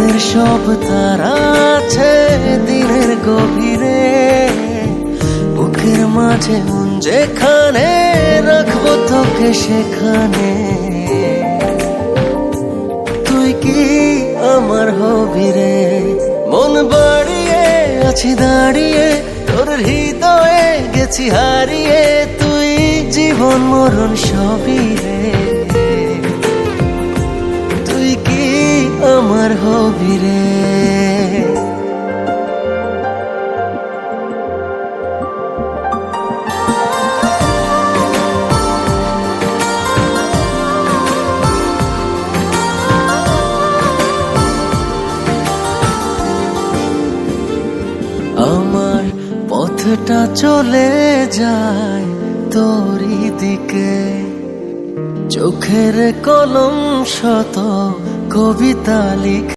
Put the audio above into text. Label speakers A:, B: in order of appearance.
A: রাতের সব তারা আছে দিনের গভীরে। বুকের মাঝে যেখানে রাখব তোকে সেখানে। তুই কি আমার হবি রে মন বাড়িয়ে আছি, দাঁড়িয়ে তোর হৃদয়ে গেছি, হারিয়ে। তুই জীবন মরণ সবই রে। আমার হবি রে। আমার পথটা চলে যায় তোরই দিকে। চোখের কলম শত कविता लिख